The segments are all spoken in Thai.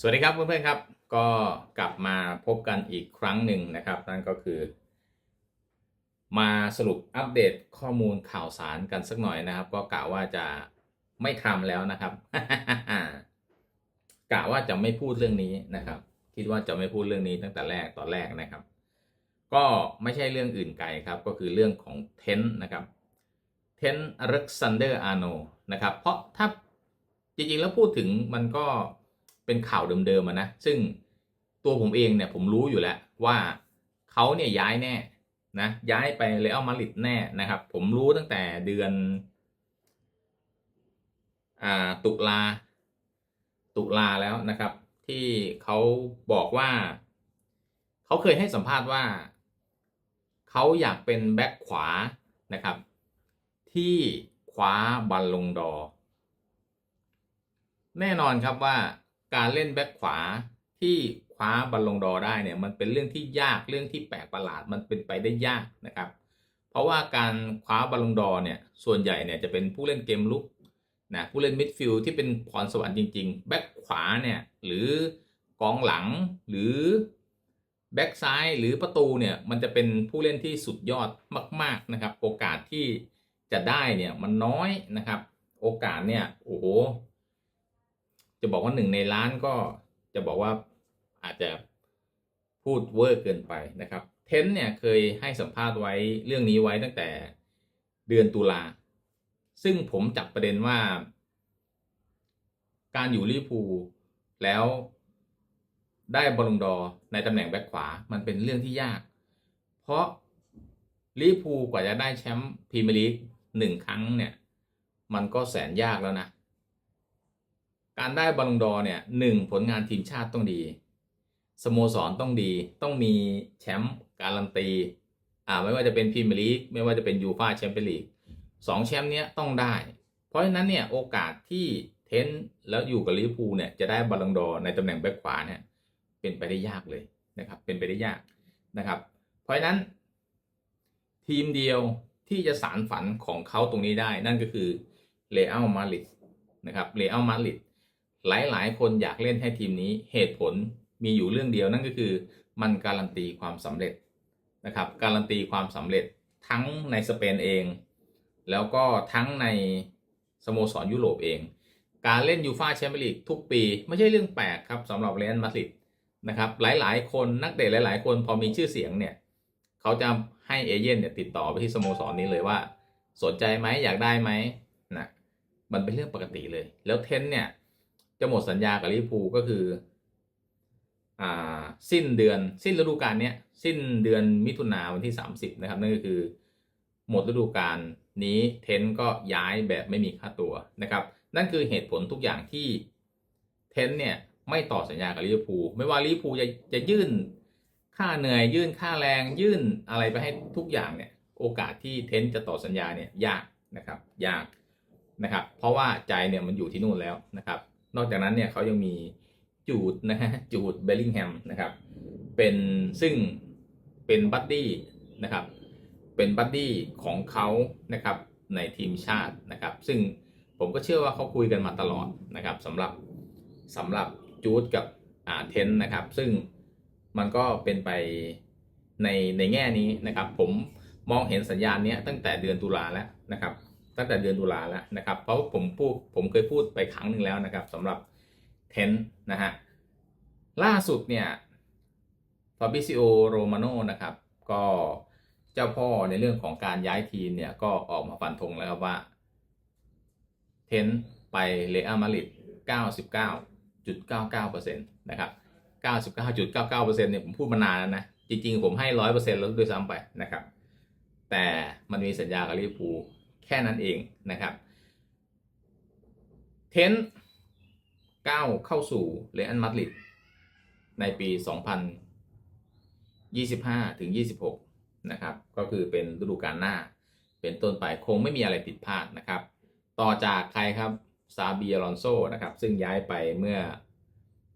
สวัสดีครับเพื่อนๆครับ ก็กลับมาพบกันอีกครั้งหนึ่งนะครับ นั่นก็คือ มาสรุปอัปเดตข้อมูลข่าวสารกันสักหน่อยนะครับ ก็กะว่าจะไม่ทำแล้วนะครับกะว่าจะไม่พูดเรื่องนี้นะครับ คิดว่าจะไม่พูดเรื่องนี้ตั้งแต่แรกตอนแรกนะครับ ก็ไม่ใช่เรื่องอื่นไกลครับ ก็คือเรื่องของเทนนะครับเทนอเล็กซานเดอร์อาร์โนนะครับ เพราะถ้าจริงๆแล้วพูดถึงมันก็ เป็นข่าวเดิมๆอะนะซึ่งตัวผมเองเนี่ยผมรู้อยู่แล้วว่าเขาเนี่ยย้ายแน่นะย้ายไปเรอัลมาดริดแน่นะครับ ผมรู้ตั้งแต่เดือนอ่าตุลาตุลาแล้วนะครับ ที่เขาบอกว่า เขาเคยให้สัมภาษณ์ว่า เขาอยากเป็นแบ็คขวานะครับ ที่คว้าบอลลงดอ แน่นอนครับว่า การเล่นแบ็คขวาที่คว้าบอลลงดอร์ได้เนี่ยมันเป็นเรื่องที่ยากเรื่องที่แปลกประหลาดมันเป็นไปได้ยากนะครับ เพราะว่าการคว้าบอลลงดอร์เนี่ยส่วนใหญ่เนี่ยจะเป็นผู้เล่นเกมลุกนะผู้เล่นมิดฟิลด์ที่เป็นพรสวรรค์จริงๆแบ็คขวาเนี่ยหรือกองหลังหรือแบ็คซ้ายหรือประตูเนี่ยมันจะเป็นผู้เล่นที่สุดยอดมาก ๆนะครับ โอกาสที่จะได้เนี่ยมันน้อยนะครับ โอกาสเนี่ยโอ้โห จะบอกว่าหนึ่งในล้านก็จะบอกว่าอาจจะพูดเวอร์เกินไปนะครับ เทนเนี่ยเคยให้สัมภาษณ์ไว้เรื่องนี้ไว้ตั้งแต่เดือนตุลา ซึ่งผมจับประเด็นว่า การอยู่ลิพูแล้วได้บอลลงดอร์ในตำแหน่งแบ็คขวา มันเป็นเรื่องที่ยาก เพราะลิพูกว่าจะได้แชมป์พรีเมียร์ลีกหนึ่งครั้งเนี่ย มันก็แสนยากแล้วนะ การได้บอลลงดอร์เนี่ยหนึ่งผลงานทีมชาติต้องดี สโมสรต้องดีต้องมีแชมป์การันตีอ่าไม่ว่าจะเป็นพรีเมียร์ลีกไม่ว่าจะเป็นยูฟ่าแชมเปี้ยนลีกสองแชมป์เนี้ยต้องได้ เพราะฉะนั้นเนี่ยโอกาสที่เทนแล้วอยู่กับลิเวอร์พูลเนี่ยจะได้บอลลงดอร์ในตำแหน่งแบ็คขวาเนี่ยเป็นไปได้ยากเลยนะครับเป็นไปได้ยากนะครับ เพราะฉะนั้น ทีมเดียวที่จะสารฝันของเขาตรงนี้ได้ นั่นก็คือเรอัลมาดริดนะครับเรอัลมาดริด หลายๆ คนอยากเล่นให้ทีมนี้เหตุผลมีอยู่เรื่องเดียวนั่นก็คือ มันการันตีความสำเร็จนะครับการันตีความสำเร็จทั้งในสเปนเอง แล้วก็ทั้งในสโมสรยุโรปเอง การเล่นยูฟาแชมเปี้ยนลีกทุกปี ไม่ใช่เรื่องแปลกครับสำหรับเรอัลมาดริดนะครับหลายๆ คนนักเตะหลาย ๆ คนพอมีชื่อเสียงเนี่ยเขาจะให้เอเย่นเนี่ยติดต่อไปที่สโมสรนี้เลยว่า สนใจไหมอยากได้ไหมนะมันเป็นเรื่องปกติเลย แล้วเทนเนี่ย จะหมดสัญญากับลิเวอร์พูก็คือ อ่า สิ้นเดือน สิ้นฤดูกาลเนี้ย สิ้นเดือนมิถุนาวันที่ 30 นะครับ นั่นก็คือ หมดฤดูกาลนี้เทนก็ย้ายแบบไม่มีค่าตัวนะครับ นั่นคือเหตุผลทุกอย่างที่เทนเนี่ยไม่ต่อสัญญากับลิเวอร์พูลไม่ว่าลิเวอร์พูลจะจะยื่นค่าเหนื่อยยื่นค่าแรงยื่นอะไรไปให้ทุกอย่างเนี่ย โอกาสที่เทนต์จะต่อสัญญาเนี่ยยากนะครับ ยากนะครับ เพราะว่าใจเนี่ยมันอยู่ที่นู่นแล้วนะครับ นอกจากนั้นเนี่ยเขายังมีจูดนะฮะจูดเบลลิงแฮมนะครับ เป็นซึ่งเป็นบัดดี้นะครับ เป็นบัดดี้ของเขานะครับในทีมชาตินะครับ ซึ่งผมก็เชื่อว่าเขาคุยกันมาตลอดนะครับสำหรับสำหรับจูดกับอ่าเทนนะครับ ซึ่งมันก็เป็นไปในในแง่นี้นะครับ ผมมองเห็นสัญญาณเนี้ยตั้งแต่เดือนตุลาแล้วนะครับ ตั้งแต่เดือนตุลาแล้วนะครับ เพราะผมพูดผมเคยพูดไปครั้งหนึ่งแล้วนะครับสำหรับเทนนะฮะล่าสุดเนี่ยฟาบิซิโอโรมาโนนะครับ ก็เจ้าพ่อในเรื่องของการย้ายทีมเนี่ย ก็ออกมาฟันธงแล้วครับว่า เทนไปเรอัลมาดริด99.99%นะครับ99.99%เนี่ยผมพูดมานานแล้วนะ จริงๆ ผมให้ 100%แล้วด้วยซ้ำไปนะครับ แต่มันมีสัญญากับลิเวอร์พูล แค่นั้นเองนะครับ เทนก้าวเข้าสู่เรอัลมาดริดในปี 2025 ถึง 26 นะครับ ก็คือเป็นฤดูกาลหน้า เป็นต้นไปคงไม่มีอะไรผิดพลาดนะครับ ต่อจากใครครับซาบีอลอนโซนะครับ ซึ่งย้ายไปเมื่อ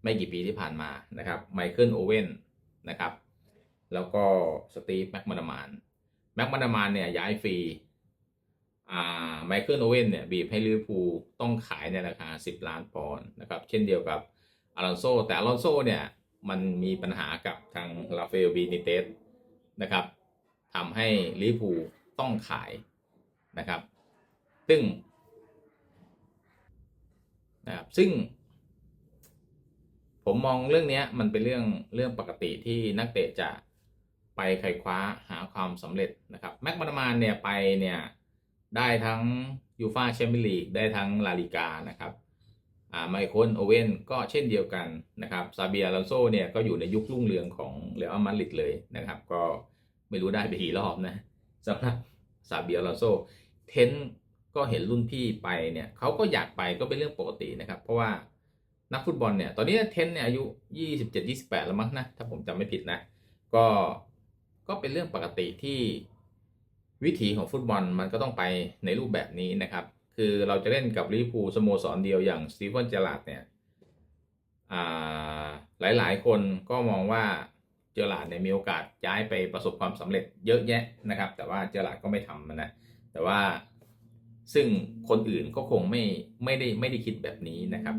ไม่กี่ปีที่ผ่านมานะครับไมเคิลโอเว่นนะครับ แล้วก็สตีฟแม็กมาดามานแม็กมาดามานเนี่ยย้ายฟรี ไมเคิลโอเว่นเนี่ยบีบให้ลิเวอร์พูลต้องขายในราคา 10 ล้านปอนด์นะครับ เช่นเดียวกับอลอนโซแต่อลอนโซเนี่ยมันมีปัญหากับทางราเอลบีนิเตสนะครับทำให้ลิเวอร์พูลต้องขายนะครับ ซึ่งนะครับซึ่ง ผมมองเรื่องนี้มันเป็นเรื่องเรื่องปกติที่นักเตะจะไปไขว่คว้าหาความสำเร็จนะครับแม็กมาดามานเนี่ยไปเนี่ย ได้ทั้งยูฟาแชมเปี้ยนลีกได้ทั้งลาลิกานะครับอ่าไมเคิลโอเว่นก็เช่นเดียวกันนะครับซาเบียลอนโซเนี่ยก็อยู่ในยุครุ่งเรืองของเรอัลมาดริดเลยนะครับ ก็ไม่รู้ได้ไปกี่รอบนะสำหรับซาเบียลอนโซเทนก็เห็นรุ่นพี่ไปเนี่ยเขาก็อยากไปก็เป็นเรื่องปกตินะครับ เพราะว่านักฟุตบอลเนี่ยตอนนี้เทนเนี่ยอายุ 27 28 แล้วมั้งนะ ถ้าผมจำไม่ผิดนะ ก็ก็เป็นเรื่องปกติที่ วิถีของฟุตบอลมันก็ต้องไปในรูปแบบนี้นะครับ คือเราจะเล่นกับลิเวอร์พูลสโมสรเดียวอย่างสตีเฟนเจอราร์ดเนี่ยอ่าหลายๆคนก็มองว่าเจอราร์ดเนี่ยมีโอกาสย้ายไปประสบความสำเร็จเยอะแยะนะครับ แต่ว่าเจอราร์ดก็ไม่ทำมันนะแต่ว่าซึ่งคนอื่นก็คงไม่ไม่ได้ไม่ได้คิดแบบนี้นะครับ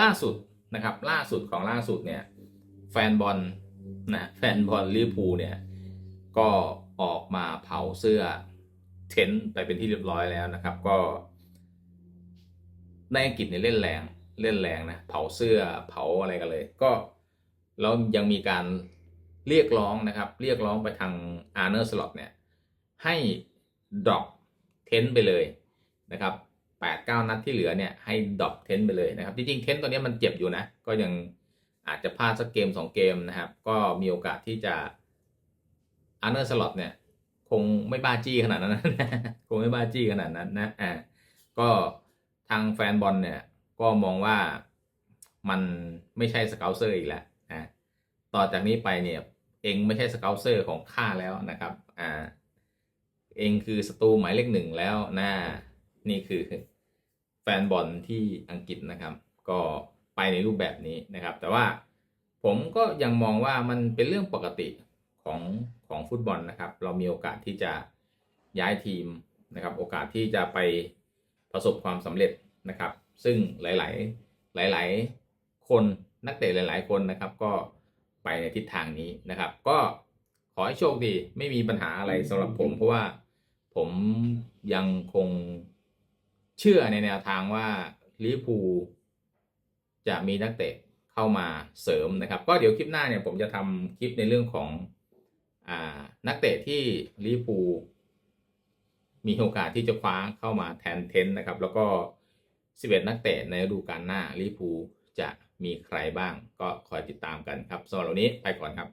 ล่าสุดนะครับล่าสุดของล่าสุดเนี่ยแฟนบอล นะแฟนบอลลิเวอร์พูลเนี่ย ก็ออกมาเผาเสื้อเทนต์ไปเป็นที่เรียบร้อยแล้วนะครับ ก็ ในอังกฤษเนี่ยเล่นแรงเล่นแรงนะเผาเสื้อเผาอะไรกันเลย ก็แล้วยังมีการเรียกร้องนะครับ เรียกร้องไปทางอาร์เนอร์สล็อตเนี่ยให้ดรอปเทนต์ไปเลยนะครับแปดเก้านัดที่เหลือเนี่ยให้ดรอปเทนต์ไปเลยนะครับ จริงๆเทนต์ตัวนี้มันเจ็บอยู่นะ ก็ยัง อาจจะพลาดสักเกมสองเกมนะครับ ก็มีโอกาสที่จะอาร์เนอร์สล็อตเนี่ยคงไม่บ้าจี้ขนาดนั้นนะคงไม่บ้าจี้ขนาดนั้นนะอ่าก็ทางแฟนบอลเนี่ยก็มองว่ามันไม่ใช่สเกลเซอร์อีกแล้วนะต่อจากนี้ไปเนี่ยเองไม่ใช่สเกลเซอร์ของข้าแล้วนะครับอ่าเองคือศัตรูหมายเลขหนึ่งแล้วนะนี่คือแฟนบอลที่อังกฤษนะครับ ก็ ไปในรูปแบบนี้นะครับ แต่ว่าผมก็ยังมองว่ามันเป็นเรื่องปกติของของฟุตบอลนะครับ เรามีโอกาสที่จะย้ายทีมนะครับ โอกาสที่จะไปประสบความสำเร็จนะครับ ซึ่งหลาย ๆ หลาย ๆ คนนักเตะหลาย ๆ คนนะครับ ก็ไปในทิศทางนี้นะครับ ก็ขอให้โชคดีไม่มีปัญหาอะไรสำหรับผมเพราะว่าผมยังคงเชื่อในแนวทางว่าลิเวอร์พูล จะมีนักเตะเข้ามาเสริมนะครับ ก็เดี๋ยวคลิปหน้าเนี่ยผมจะทำคลิปในเรื่องของอนักเตะที่ลิปูมีโอกาสที่จะคว้าเข้ามาแทนเทนต์นะครับ แล้วก็ 11 นักเตะในฤดูกาลหน้าลิปูจะมีใครบ้าง ก็คอยติดตามกันครับสำหรับวันนี้ไปก่อนครับ